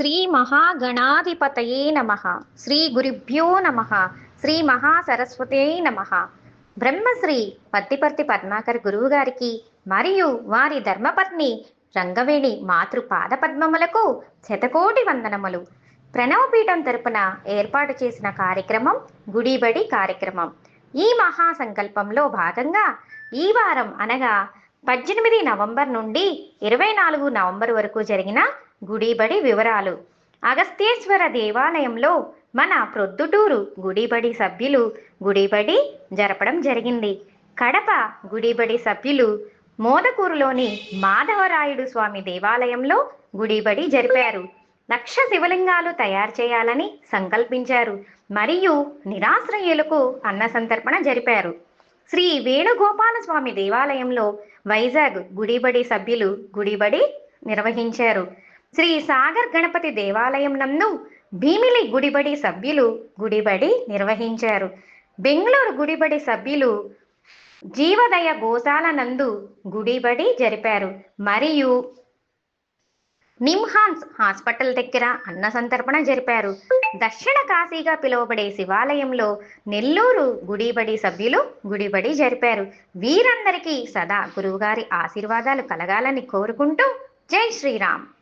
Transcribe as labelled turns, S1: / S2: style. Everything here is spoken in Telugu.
S1: శ్రీ మహాగణాధిపతయే నమ. శ్రీ గురుభ్యో నమ. శ్రీ మహాసరస్వతే నమ. బ్రహ్మశ్రీ పత్తిపర్తి పద్మాకర్ గురువు గారికి మరియు వారి ధర్మపత్ని రంగవేణి మాతృ పాద పద్మములకు శతకోటి వందనములు. ప్రణవపీఠం తరపున ఏర్పాటు చేసిన కార్యక్రమం గుడిబడి కార్యక్రమం. ఈ మహా సంకల్పంలో భాగంగా ఈ వారం అనగా పద్దెనిమిది నవంబర్ నుండి ఇరవై నాలుగు నవంబర్ వరకు జరిగిన గుడిబడి వివరాలు. అగస్తేశ్వర దేవాలయంలో మన ప్రొద్దుటూరు గుడిబడి సభ్యులు గుడిబడి జరపడం జరిగింది. కడప గుడిబడి సభ్యులు మోదకూరులోని మాధవరాయుడు స్వామి దేవాలయంలో గుడిబడి జరిపారు. లక్ష శివలింగాలు తయారు చేయాలని సంకల్పించారు. మరియు నిరాశ్రయులకు అన్న సంతర్పణ జరిపారు. శ్రీ వేణుగోపాల స్వామి దేవాలయంలో వైజాగ్ గుడిబడి సభ్యులు గుడిబడి నిర్వహించారు. శ్రీ సాగర్ గణపతి దేవాలయం నందు భీమిలి గుడిబడి సభ్యులు గుడిబడి నిర్వహించారు. బెంగళూరు గుడిబడి సభ్యులు జీవదయ గోశాల నందు గుడిబడి జరిపారు. మరియు నిమ్హాన్స్ హాస్పిటల్ దగ్గర అన్న సంతర్పణ జరిపారు. దక్షిణ కాశీగా పిలువబడే శివాలయంలో నెల్లూరు గుడిబడి సభ్యులు గుడిబడి జరిపారు. వీరందరికీ సదా గురువుగారి ఆశీర్వాదాలు కలగాలని కోరుకుంటూ జై శ్రీరామ్.